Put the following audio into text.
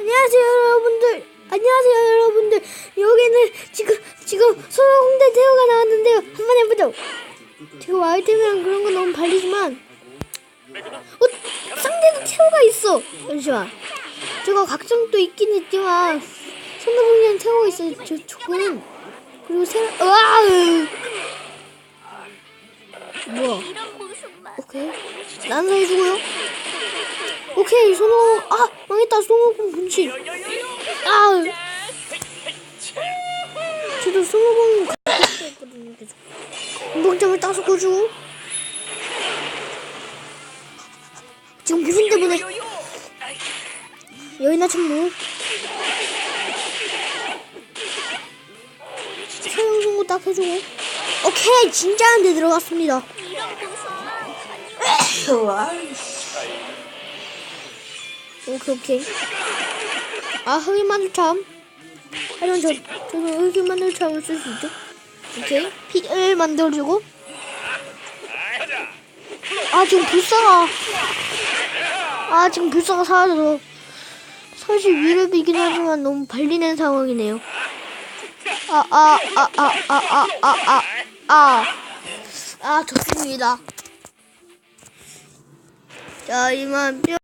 안녕하세요 여러분들. 안녕하세요 여러분들. 여기는 지금 지금 소녀공대 태호가 나왔는데요. 한번 해보죠. 지금 아이템이랑 그런 건 너무 발리지만. 어 상대도 태호가 있어. 잠시만. 제가 각성도 있긴 있지만 손오공이랑 태호가 있어요 저 저거는. 그리고 세 으아! 뭐야? 오케이. 나는 해주고요 오케이 손오 아 망했다. 손오공 분신 아. 저도 손오공 싶었거든요 계속. 운동장을 따서 꺼주고 지금 무슨 때문에? 여기나 참무. 사용 선고 딱 해주고. 오케이 진짜 한대 들어갔습니다 어, 오케이 오케이 아 흑인마늘 참 하지만 저, 저는 흑인마늘 참을 쓸 수 있죠? 오케이. 픽을 만들어주고. 아 지금 불쌍아 아 지금 불쌍아 사라져서 사실 위협이긴 하지만 너무 발리는 상황이네요. 아 아 아 아 아 아 아아 아, 아, 좋습니다. 자 이만 뿅